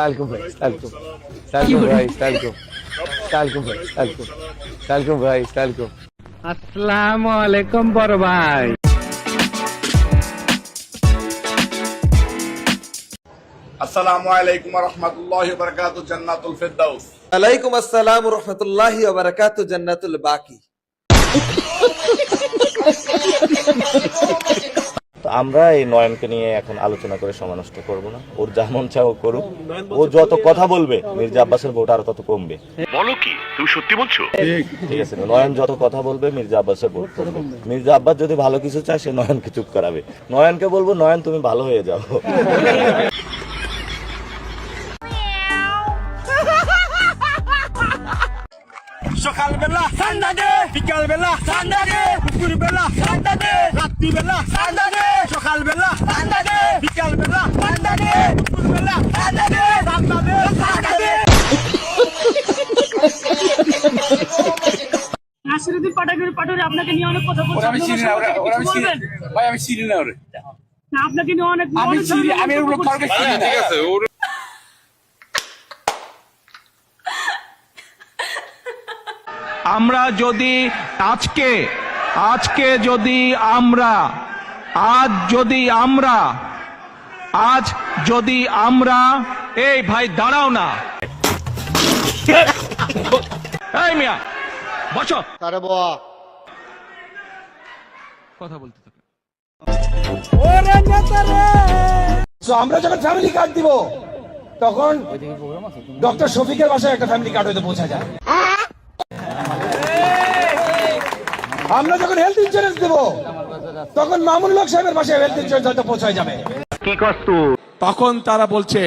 সালামালাইকুম ভাই সালামালাইকুম সালামালাইকুম ভাই সালামালাইকুম সালামালাইকুম ভাই সালামালাইকুম সালামালাইকুম ভাই সালামালাইকুম আসসালামু আলাইকুম বড় ভাই আসসালামু আলাইকুম রহমতুল্লাহ বরকাত জান্নাতুল ফেরদাউস আলাইকুম আসসালাম রহমতুল্লাহ বারাকাত জান্নাতুল বাকি আমরা এই নয়নকে নিয়ে এখন আলোচনা করে সময় নষ্ট করব না। ওর যা যেমন চাও করুক। ও যত কথা বলবে মির্জা আব্বাসের ভোট আরও তত কমবে। বলো কি? তুমি সত্যি বলছো? ঠিক। আছে নয়ন যত কথা বলবে মির্জা আব্বাসের ভোট কমবে। মির্জা আব্বাস যদি ভালো কিছু চায় সে নয়নকে চুপ করাবে। নয়নকে বলব নয়ন তুমি ভালো হয়ে যাও। সকালবেলা ঠান্ডা দে বিকাল বেলা ঠান্ডা দে দুপুর ঠান্ডা দে রাত্রি বেলা ঠান্ডা দে সকালবেলা ঠান্ডা দে বিকাল বেলা ঠান্ডা দে দুপুর ঠান্ডা দে ঠান্ডা দে ঠান্ডা দে নাসিরুদ্দিন পাঠাগার পাঠারে আপনাকে নিয়ে অনেক কথা বলছে। আমি চিনি না ওরা আমি চিনি ভাই আমি চিনি না ওরে। না, আপনাকে নিয়ে অনেক আমি চিনি ঠিক আছে আমরা যদি আজকে আজকে যদি আমরা আজ যদি আমরা আজ যদি আমরা এই ভাই দাঁড়াও না। এই মিয়া বসো। কথা বলতে থাকো। তো আমরা যখন ফ্যামিলি কার্ড দিব তখন ডক্টর শফিকের বাসায় একটা ফ্যামিলি কার্ড হয়তো পৌঁছা যায়। আমরা যখন হেলথ ইন্স্যুরেন্স দেব তখন মামুনুল হক সাহেবের বাসায় হেলথ ইন্স্যুরেন্স হয়তো পৌঁছায় যাবে। কি কষ্ট তখন তারা বলছে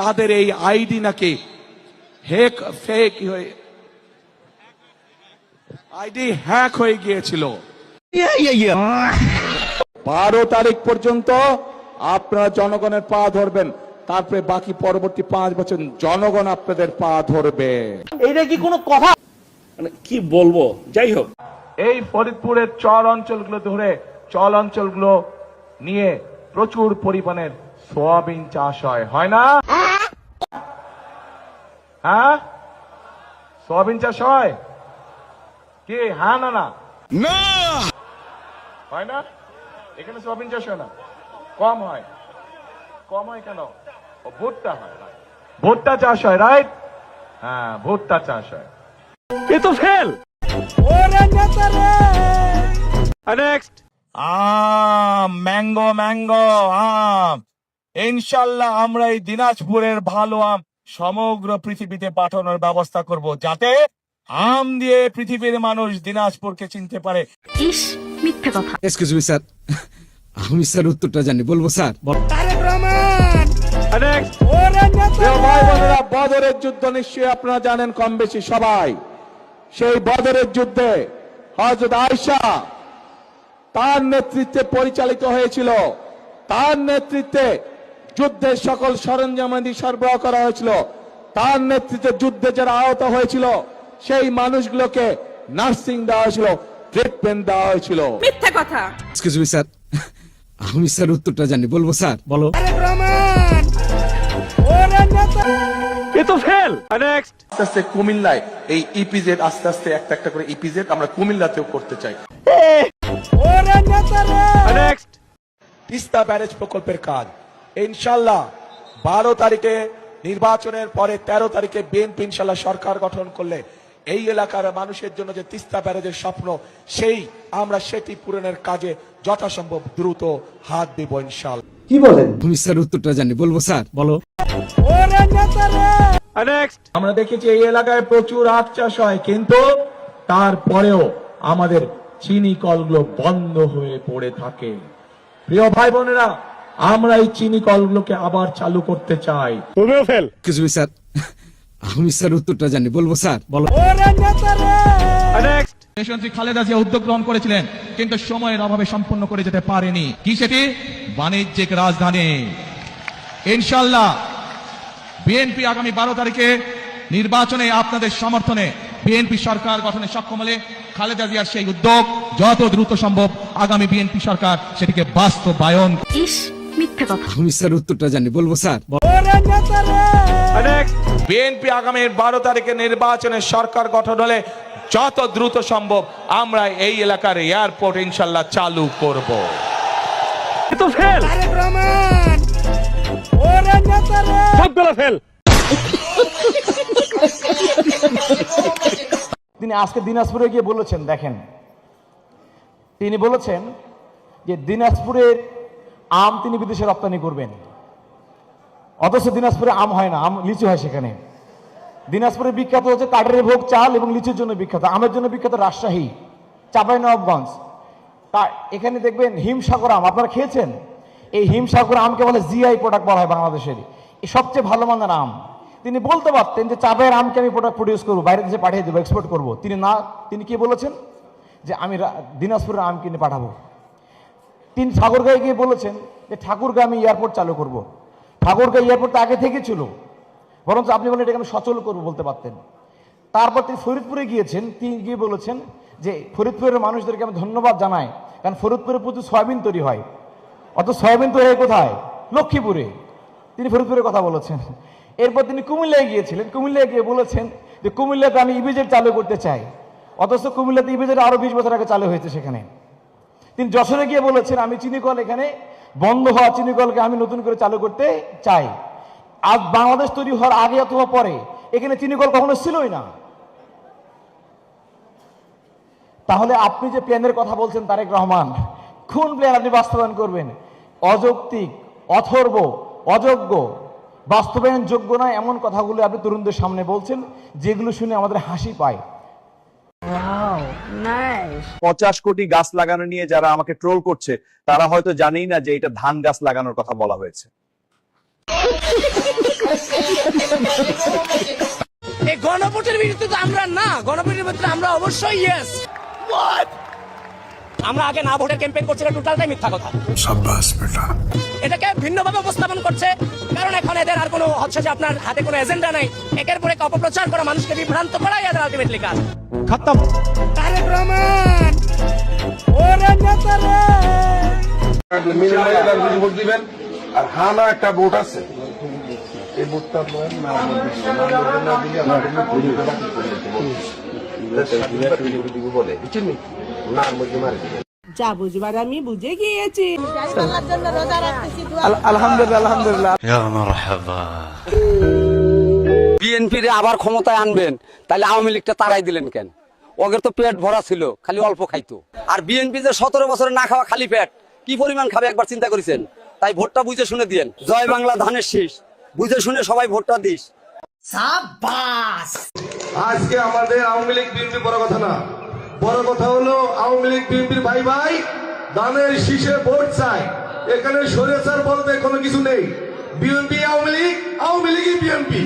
তাদের এই আইডি নাকি হেক ফেক হয়ে আইডি হ্যাক হয়ে গিয়েছিল। বারো তারিখ পর্যন্ত আপনারা জনগণের পা ধরবেন তারপরে বাকি পরবর্তী পাঁচ বছর জনগণ আপনাদের পা ধরবে। এটা কি কোনো মানে কি বলব? যাই হোক। এই ফরিদপুরের চর অঞ্চলগুলো ধরে চল অঞ্চলগুলো নিয়ে প্রচুর পরিমাণের সোয়াবিন চাষ হয়। হয় না? হ্যাঁ? সোয়াবিন চাষ হয়? কি? হ্যাঁ না না? হয় না? এখানে সোয়াবিন চাষ হয় না? কম হয়। কম হয় কেন? ভুট্টা হয় ভুট্টা চাষ হয় রাইট হ্যাঁ ভুট্টা চাষ হয়। এ তো ফেল! নেক্সট আম ম্যাঙ্গো ম্যাঙ্গো আম। ইনশাল্লাহ আমরা এই দিনাজপুরের ভালো আম সমগ্র পৃথিবীতে পাঠানোর ব্যবস্থা করব যাতে আম দিয়ে পৃথিবীর মানুষ দিনাজপুরকে চিনতে পারে। ইস মিথ্যে কথা। এক্সকিউজ মি স্যার আমি স্যার উত্তরটা জানি বলব স্যার? প্রিয় ভাই বোনেরা বদরের যুদ্ধ নিশ্চয়ই আপনারা জানেন কম বেশি সবাই। সেই বদরের যুদ্ধে হজরত আয়সা তার নেতৃত্বে পরিচালিত হয়েছিল। তার নেতৃত্বে যুদ্ধের সকল সরঞ্জামাদি সরবরাহ করা হয়েছিল। তার নেতৃত্বে যুদ্ধে যারা আহত হয়েছিল সেই মানুষগুলোকে নার্সিং দেওয়া হয়েছিল ট্রিটমেন্ট দেওয়া হয়েছিল। মিথ্যে কথা। এক্সকিউজ মি স্যার আমি স্যার উত্তরটা জানি। বলব স্যার? বলো। ফেল। নেক্সট আস্তে আস্তে কুমিল্লায় এই ইপিজেড আস্তে আস্তে একটা একটা করে ইপিজেড আমরা কুমিল্লাতেও করতে চাই। নেক্সট তিস্তা ব্যারেজ প্রকল্পের কাজ। ইনশাল্লাহ বারো তারিখে নির্বাচনের পরে তেরো তারিখে বিএনপি ইনশাল্লাহ সরকার গঠন করলে এই এলাকার মানুষের জন্য যে তিস্তা ব্যারেজের স্বপ্ন সেই আমরা সেটি পূরণের কাজে যথাসম্ভব দ্রুত হাত দিব ইনশাল্লাহ। আমি স্যার উত্তরটা জানি বলব স্যার? বলো। আমরা দেখেছি এই এলাকায় প্রচুর আখ চাষ হয় কিন্তু তারপরেও আমাদের চিনি কলগুলো বন্ধ হয়ে পড়ে থাকে। প্রিয় ভাই বোনেরা আমরা এই চিনি কলগুলোকে আবার চালু করতে চাই। Me sir. আমি স্যার উত্তরটা জানি। বলব স্যার বলো। দেশমন্ত্রী খালেদা জিয়া উদ্যোগ গ্রহণ করেছিলেন কিন্তু সময়ের অভাবে সম্পন্ন করে যেতে পারেনি। কি সেটি? বাণিজ্যিক রাজধানী। ইনশাল্লাহ বিএনপি আগামী বারো তারিখে নির্বাচনে আপনাদের সমর্থনে বিএনপি সরকার গঠনে সক্ষম হলে খালেদা জিয়ার সেই উদ্যোগ যত দ্রুত সম্ভব আগামী বিএনপি সরকার সেটিকে বাস্তবায়ন ইস মিথ্যে কথা। আমি স্যার উত্তরটা জানি বলব স্যার? বিএনপি আগামীর বারো তারিখে নির্বাচনে সরকার গঠন হলে যত দ্রুত সম্ভব আমরা এই এলাকার এয়ারপোর্ট ইনশাল্লাহ চালু করব। তো ফেল তিনি আজকে দিনাজপুরে গিয়ে বলেছেন, দেখেন, তিনি বলেছেন যে দিনাজপুরের আম তিনি বিদেশে রপ্তানি করবেন। অথচ দিনাজপুরে আম হয় না, আম লিচু হয় সেখানে। দিনাজপুরে বিখ্যাত হচ্ছে কাঠের ভোগ, চাল এবং লিচুর জন্য বিখ্যাত। আমের জন্য বিখ্যাত রাজশাহী চাপাই নবাবগঞ্জ তা এখানে দেখবেন হিমসাগর আম, আপনারা খেয়েছেন? এই হিমসাগর আমকে বলে জিআই প্রোডাক্ট বলা হয় বাংলাদেশের এই সবচেয়ে ভালো মানের আম। তিনি বলতে পারতেন যে চাপের আমকে আমি প্রোডাক্ট প্রডিউস করব, বাইরে দেশে পাঠিয়ে দেবো এক্সপোর্ট করব। তিনি না, তিনি কি বলেছেন? যে আমি দিনাজপুরের আম কিনে পাঠাবো। তিনি ঠাকুরগাঁয়ে গিয়ে বলেছেন যে ঠাকুরগাঁ আমি এয়ারপোর্ট চালু করব। ঠাকুরগাঁ এয়ারপোর্ট তো আগে থেকে ছিল। বরঞ্চ আপনি বলেন এটাকে আমি সচল করব বলতে পারতেন। তারপর তিনি ফরিদপুরে গিয়েছেন, তিনি গিয়ে বলেছেন যে ফরিদপুরের মানুষদেরকে আমি ধন্যবাদ জানাই। কারণ ফরিদপুরে প্রচুর সয়াবিন তৈরি হয়। অত সয়াবিন তৈরি কোথায়? লক্ষ্মীপুরে। তিনি ফরিদপুরের কথা বলেছেন। এরপর তিনি কুমিল্লায় গিয়েছিলেন। কুমিল্লায় গিয়ে বলেছেন যে কুমিল্লাতে আমি ইবিজেড চালু করতে চাই। অথচ কুমিল্লাতে ইবিজেড আরও বিশ বছর আগে চালু হয়েছে সেখানে। তিনি যশোরে গিয়ে বলেছেন, আমি চিনিকল এখানে বন্ধ হওয়া চিনিকলকে আমি নতুন করে চালু করতে চাই। আজ বাংলাদেশ তৈরি হওয়ার আগে অথবা পরে এখানে চিনিকল কখনো ছিলই না। তাহলে আপনি যে প্ল্যানের কথা বলছেন, তারেক রহমান, কোন প্ল্যান আপনি বাস্তবায়ন করবেন? অযৌক্তিক অথর্ব অযোগ্য বাস্তবায়ন যোগ্য নয় এমন কথাগুলো আপনি তরুণদের সামনে বলছেন যেগুলো শুনে আমাদের হাসি পায়। পঞ্চাশ কোটি গাছ লাগানো নিয়ে যারা আমাকে ট্রোল করছে তারা হয়তো জানেই না যে এটা ধান গাছ লাগানোর কথা বলা হয়েছে। এই গণভোটের বিরুদ্ধে আমরা না গণভোটের বিরুদ্ধে আমরা অবশ্যই ইয়েস আমরা আগে না ভোটের ক্যাম্পেইন করছিলাম টোটালটাই মিথ্যা কথা সাব্বাস বেটা এটাকে ভিন্নভাবে উপস্থাপন করছে কারণ এখন এদের আর কোনো হচ্ছে যে আপনার হাতে কোনো এজেন্ডা নাই একের পর এক অপপ্রচার করা মানুষকে বিভ্রান্ত করাই এদের আলটিমেটলি কাজ খতম তারেক রহমান ওরে নেতা রে ভোট দিবেন আর হানা একটা ভোট আছে এই ভোটটা যা বুঝবার আমি বুঝে গিয়েছি। আলহামদুলিল্লাহ আলহামদুলিল্লাহ। বিএনপি আবার ক্ষমতায় আনবেন তাহলে আওয়ামী লীগটা তারাই দিলেন কেন? ওদের তো পেট ভরা ছিল খালি অল্প খাইতো। আর বিএনপি যে সতেরো বছরে না খাওয়া খালি পেট কি পরিমাণ খাবে একবার চিন্তা করেছেন? তাই ভোটটা বুঝে শুনে দিয়েন। জয় বাংলা ধানের শীষ। বুঝে শুনে সবাই ভোটটা দিস। আজকে আমাদের আওয়ামী লীগ বিএনপি বড় কথা না। বড় কথা হলো, আওয়ামী লীগ বিএনপির ভাই ভাই, দানের শীষে ভোট চায়। এখানে সরেছার বলতে কোনো কিছু নেই। বিএনপি, আওয়ামী লীগ, আওয়ামী লীগই বিএনপি।